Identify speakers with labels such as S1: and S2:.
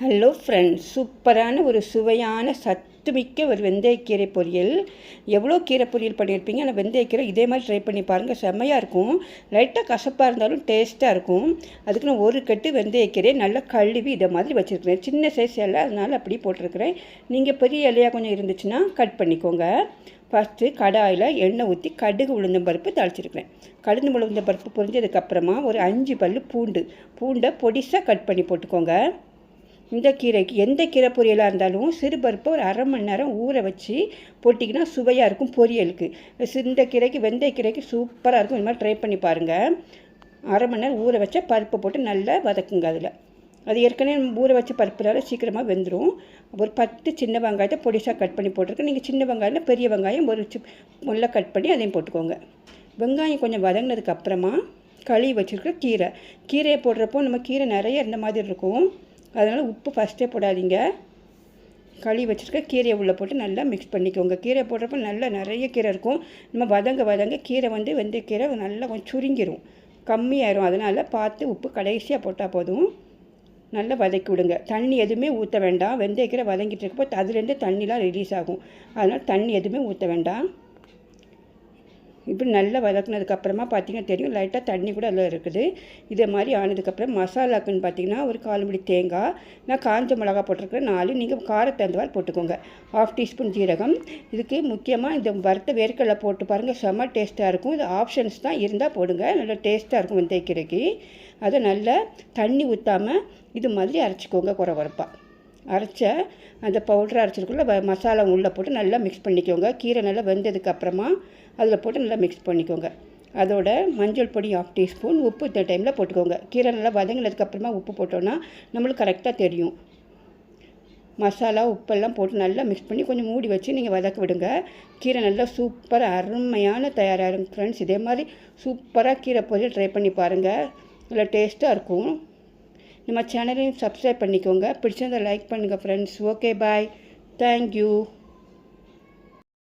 S1: Hello friends சூப்பரான ஒரு சுவையான சத்துமிக்க ஒரு வெந்தயக்கீரை பொரியல். எவ்வளோ கீரை பொரியல் பண்ணியிருப்பீங்க? ஆனால் வெந்தயக்கீரை இதே மாதிரி ட்ரை பண்ணி பாருங்கள் செம்மையாக இருக்கும். லைட்டாக கசப்பாக இருந்தாலும் டேஸ்ட்டாக இருக்கும். அதுக்கு நான் ஒரு கட்டு வெந்தயக்கீரை நல்லா கழுவி இதை மாதிரி வச்சுருக்கிறேன். சின்ன சைஸ் இலை அதனால் அப்படி போட்டிருக்கிறேன். நீங்கள் பெரிய இலையாக கொஞ்சம் இருந்துச்சுன்னா கட் பண்ணிக்கோங்க. ஃபஸ்ட்டு கடாயில் எண்ணெய் ஊற்றி கடுகு உளுந்தம் பருப்பு தாளிச்சிருக்கிறேன். கடுகு உளுந்தம் பருப்பு பொரிஞ்சதுக்கப்புறமா ஒரு அஞ்சு பல் பூண்டு. பூண்டை பொடிசாக கட் பண்ணி போட்டுக்கோங்க. இந்த கீரைக்கு எந்த கீரை பொரியலாக இருந்தாலும் சிறு பருப்பை ஒரு அரை மணி நேரம் ஊற வச்சு போட்டிங்கன்னா சுவையாக இருக்கும் பொரியலுக்கு. இந்த கீரைக்கு வெந்தய கீரைக்கு சூப்பராக இருக்கும். இந்த மாதிரி ட்ரை பண்ணி பாருங்கள் அரை மணி நேரம் ஊற வச்சா பருப்பை போட்டு நல்லா வதக்குங்க அதில். அது ஏற்கனவே ஊற வச்ச பருப்புனால சீக்கிரமாக வெந்துடும் ஒரு பத்து சின்ன வெங்காயத்தை பொடிசாக கட் பண்ணி போட்டிருக்கேன் நீங்கள் சின்ன வெங்காயம் பெரிய வெங்காயம் ஒரு சி முல்லை கட் பண்ணி அதையும் போட்டுக்கோங்க. வெங்காயம் கொஞ்சம் வதங்கினதுக்கு அப்புறமா களி வச்சுருக்க கீரை. கீரையை போடுறப்போ நம்ம கீரை நிறைய இருந்த மாதிரி இருக்கும். அதனால் உப்பு ஃபஸ்ட்டே போடாதீங்க. களி வச்சுருக்க கீரையை உள்ளே போட்டு நல்லா மிக்ஸ் பண்ணிக்கோங்க. கீரை போடுறப்ப நல்லா நிறைய கீரை இருக்கும். நம்ம வதங்க வதங்க கீரை வந்து வெந்த கீரை நல்லா கொஞ்சம் சுருங்கிடும் கம்மியாயிரும். அதனால் பார்த்து உப்பு கடைசியாக போட்டால் போதும். நல்லா வதக்கி விடுங்க. தண்ணி எதுவுமே ஊற்ற வேண்டாம். வெந்தயக்கீரை வதங்கிட்டு இருக்கப்போ அதுலேருந்து தண்ணிலாம் ரிலீஸ் ஆகும். அதனால் தண்ணி எதுவுமே ஊற்ற வேண்டாம். இப்படி நல்லா வதக்குனதுக்கப்புறமா பார்த்தீங்கன்னா தெரியும் லைட்டாக தண்ணி கூட அதில் இருக்குது. இதே மாதிரி ஆனதுக்கப்புறம் மசாலாக்குன்னு பார்த்தீங்கன்னா ஒரு கால் முடி தேங்காய் நான் காஞ்ச மிளகா போட்டிருக்கிறேன் நாலு நீங்கள் காரத்தந்தவால் போட்டுக்கோங்க. ஹாஃப் டீஸ்பூன் ஜீரகம். இதுக்கு முக்கியமாக இந்த வறுத்த வேர்க்கடலை போட்டு பாருங்கள் செம்ம டேஸ்ட்டாக இருக்கும். இது ஆப்ஷன்ஸ் தான் இருந்தால் போடுங்க நல்லா டேஸ்ட்டாக இருக்கும் வெந்தயக்கீரைக்கு அதை நல்லா தண்ணி ஊற்றாமல் இது மாதிரி அரைச்சிக்கோங்க குறை குறைப்பாக அரைச்ச அந்த பவுட்ரு அரைச்சிருக்குள்ள மசாலா உள்ளே போட்டு நல்லா மிக்ஸ் பண்ணிக்கோங்க. கீரை நல்லா வெந்ததுக்கப்புறமா அதில் போட்டு நல்லா மிக்ஸ் பண்ணிக்கோங்க. அதோட மஞ்சள் பொடி ஆஃப் டீஸ்பூன் உப்பு இந்த டைமில் போட்டுக்கோங்க. கீரை நல்லா வதங்கினதுக்கப்புறமா உப்பு போட்டோன்னா நம்மளுக்கு கரெக்டாக தெரியும். மசாலா உப்பெல்லாம் போட்டு நல்லா மிக்ஸ் பண்ணி கொஞ்சம் மூடி வச்சு நீங்கள் வதக்க விடுங்க. கீரை நல்லா சூப்பராக அருமையான தயாராகும் ஃப்ரெண்ட்ஸ் இதே மாதிரி சூப்பராக கீரை பொரியல் ட்ரை பண்ணி பாருங்கள் நல்லா டேஸ்ட்டாக இருக்கும். நம்ம சேனலையும் சப்ஸ்கிரைப் பண்ணிக்கோங்க. பிடிச்சிருந்தால் லைக் பண்ணுங்கள் ஃப்ரெண்ட்ஸ் ஓகே பாய் தேங்க்யூ